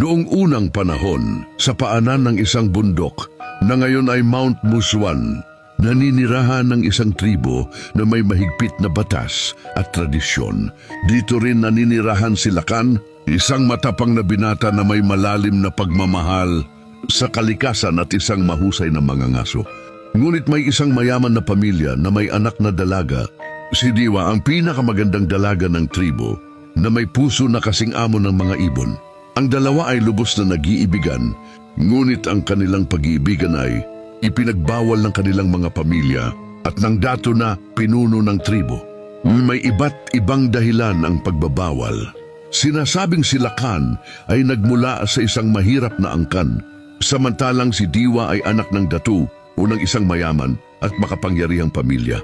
Noong unang panahon, sa paanan ng isang bundok na ngayon ay Mount Muswan, naninirahan ng isang tribo na may mahigpit na batas at tradisyon. Dito rin naninirahan si Lakan, isang matapang na binata na may malalim na pagmamahal sa kalikasan at isang mahusay na mangangaso. Ngunit may isang mayaman na pamilya na may anak na dalaga. Si Diwa ang pinakamagandang dalaga ng tribo na may puso na kasing amo ng mga ibon. Ang dalawa ay lubos na nag-iibigan, ngunit ang kanilang pag-iibigan ay ipinagbawal ng kanilang mga pamilya at ng dato na pinuno ng tribo. May iba't ibang dahilan ang pagbabawal. Sinasabing si Lakan ay nagmula sa isang mahirap na angkan, samantalang si Diwa ay anak ng datu o ng isang mayaman at makapangyarihang pamilya.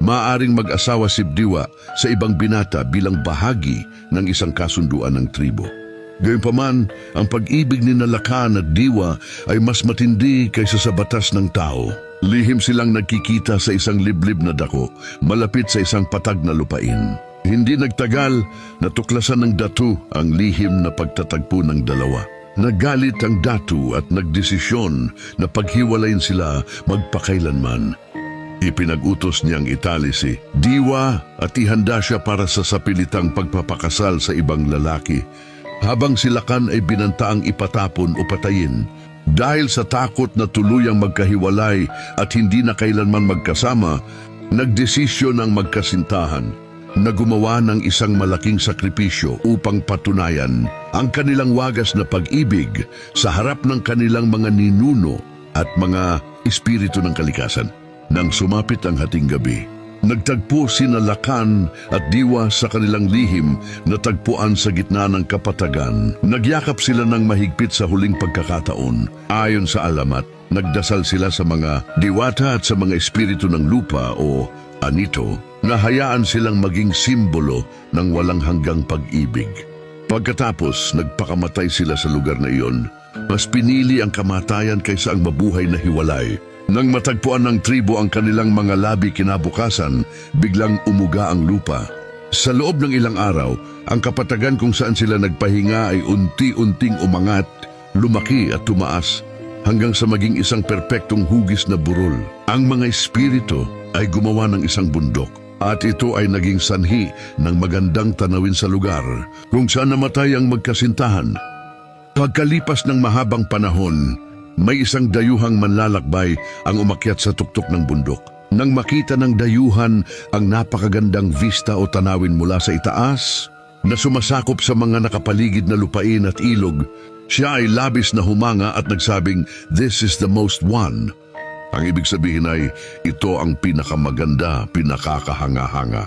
Maaring mag-asawa si Diwa sa ibang binata bilang bahagi ng isang kasunduan ng tribo. Gayunpaman, ang pag-ibig ni Nalakan at Diwa ay mas matindi kaysa sa batas ng tao. Lihim silang nagkikita sa isang liblib na dako, malapit sa isang patag na lupain. Hindi nagtagal, natuklasan ng datu ang lihim na pagtatagpo ng dalawa. Nagalit ang datu at nagdesisyon na paghiwalayin sila magpakailanman. Ipinag-utos niyang itali si Diwa at ihanda siya para sa sapilitang pagpapakasal sa ibang lalaki habang si Lakan ay binantaang ipatapon o patayin. Dahil sa takot na tuluyang magkahiwalay at hindi na kailanman magkasama, nagdesisyon ng magkasintahan na gumawa ng isang malaking sakripisyo upang patunayan ang kanilang wagas na pag-ibig sa harap ng kanilang mga ninuno at mga espiritu ng kalikasan. Nang sumapit ang hating gabi, nagtagpo sina Lakan at Diwa sa kanilang lihim na tagpuan sa gitna ng kapatagan. Nagyakap sila ng mahigpit sa huling pagkakataon. Ayon sa alamat, nagdasal sila sa mga diwata at sa mga espiritu ng lupa o anito na hayaan silang maging simbolo ng walang hanggang pag-ibig. Pagkatapos, nagpakamatay sila sa lugar na iyon. Mas pinili ang kamatayan kaysa ang mabuhay na hiwalay. Nang matagpuan ng tribo ang kanilang mga labi kinabukasan, biglang umuga ang lupa. Sa loob ng ilang araw, ang kapatagan kung saan sila nagpahinga ay unti-unting umangat, lumaki at tumaas hanggang sa maging isang perpektong hugis na burol. Ang mga espiritu ay gumawa ng isang bundok at ito ay naging sanhi ng magandang tanawin sa lugar kung saan namatay ang magkasintahan. Pagkalipas ng mahabang panahon, may isang dayuhang manlalakbay ang umakyat sa tuktok ng bundok. Nang makita ng dayuhan ang napakagandang vista o tanawin mula sa itaas, na sumasakop sa mga nakapaligid na lupain at ilog, siya ay labis na humanga at nagsabing, This is the most one. Ang ibig sabihin ay, ito ang pinakamaganda, pinakakahanga-hanga.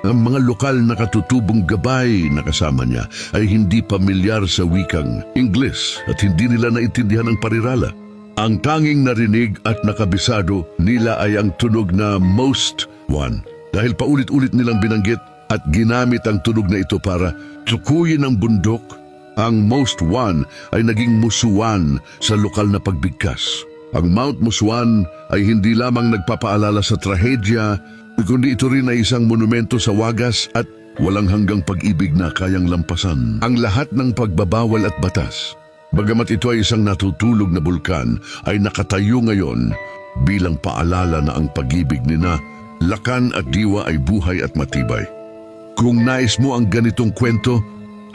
Ang mga lokal na katutubong gabay na kasama niya ay hindi pamilyar sa wikang Ingles at hindi nila naintindihan ang parirala. Ang tanging narinig at nakabisado nila ay ang tunog na most one. Dahil paulit-ulit nilang binanggit at ginamit ang tunog na ito para tukuyin ang bundok, ang most one ay naging musuan sa lokal na pagbigkas. Ang Mount Muswan ay hindi lamang nagpapaalala sa trahedya kundi ito rin ay isang monumento sa wagas at walang hanggang pag-ibig na kayang lampasan. Ang lahat ng pagbabawal at batas, bagamat ito ay isang natutulog na bulkan, ay nakatayo ngayon bilang paalala na ang pag-ibig ni na Lakan at Diwa ay buhay at matibay. Kung nais mo ang ganitong kwento,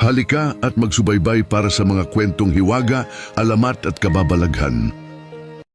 halika at magsubaybay para sa mga kwentong hiwaga, alamat at kababalaghan.